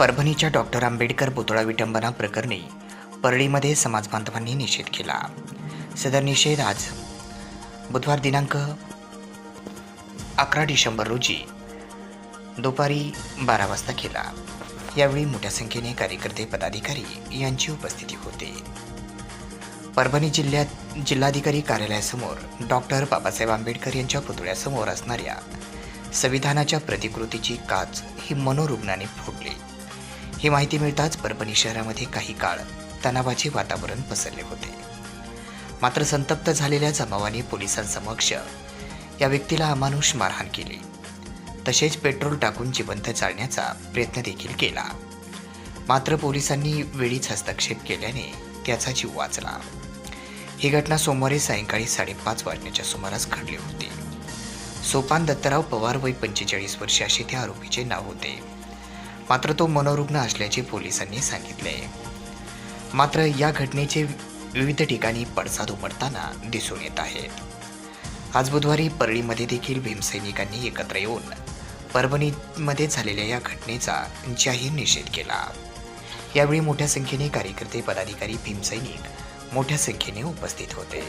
परभणीच्या डॉक्टर आंबेडकर पुतळा विटंबना प्रकरणी परळीमध्ये समाज बांधवांनी निषेध केला. सदर निषेध आज बुधवार दिनांक अकरा डिसेंबर रोजी दुपारी बारा वाजता केला. यावेळी मोठ्या संख्येने कार्यकर्ते पदाधिकारी यांची उपस्थिती होती. परभणी जिल्ह्यात जिल्हाधिकारी कार्यालयासमोर डॉक्टर बाबासाहेब आंबेडकर यांच्या पुतळ्यासमोर असणाऱ्या संविधानाच्या प्रतिकृतीची काच ही मनोरुग्णाने फोडली. ही माहिती मिळताच परभणी शहरामध्ये काही काळ तणावाचे वातावरण पसरले होते. मात्र संतप्त झालेल्या जमावाने पोलिसांसमक्ष या व्यक्तीला अमानुष मारहाण केली. तसेच पेट्रोल टाकून जिवंत चालण्याचा प्रयत्न देखील केला. मात्र पोलिसांनी वेळीच हस्तक्षेप केल्याने त्याचा जीव वाचला. ही घटना सोमवारी सायंकाळी साडेपाच वाजण्याच्या सुमारास घडली होती. सोपान दत्तराव पवार वय पंचेचाळीस वर्षे असे त्या आरोपीचे नाव होते. मात्र तो मनोरुग्ण असल्याचे पोलिसांनी सांगितले. मात्र या घटनेचे विविध ठिकाणी पडसाद उमटताना दिसून येत आहेत. आज बुधवारी परळीमध्ये देखील भीमसैनिकांनी एकत्र येऊन परभणीमध्ये झालेल्या या घटनेचा जाहीर निषेध केला. यावेळी मोठ्या संख्येने कार्यकर्ते पदाधिकारी भीमसैनिक मोठ्या संख्येने उपस्थित होते.